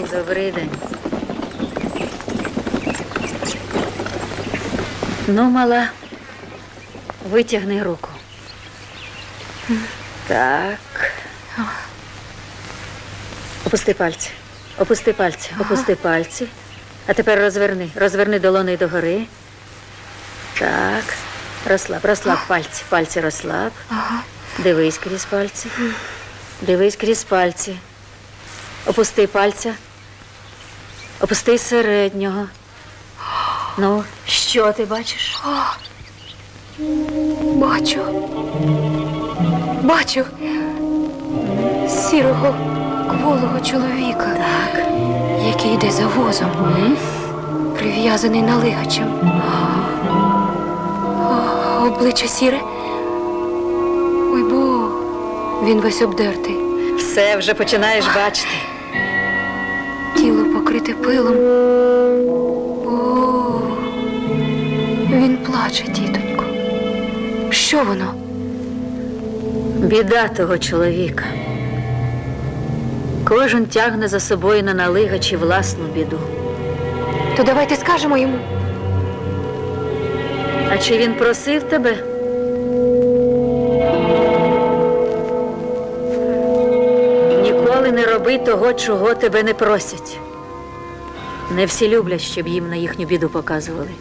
день. Добрий день. Ну, мала, витягни руку. Так. Опусти пальці. Опусти пальці. Опусти пальці. А тепер розверни. Розверни долони догори. Так. Розслаб, розслаб пальці. Пальці розслаб. Дивись крізь пальці. Дивись крізь пальці. Опусти пальця. Опусти середнього. Ну, що ти бачиш? Бачу. Бачу. Сірого кволого чоловіка. Так. Який йде за возом, прив'язаний налигачем. О, обличчя сіре. Ой бо, він весь обдертий. Все вже починаєш бачити. Тіло покрите пилом. О, він плаче, тітонько. Що воно? Біда того чоловіка. Кожен тягне за собою на налигачі власну біду. То давайте скажемо йому. А чи він просив тебе? Не роби того, чого тебе не просять. Не всі люблять, щоб їм на їхню біду показували.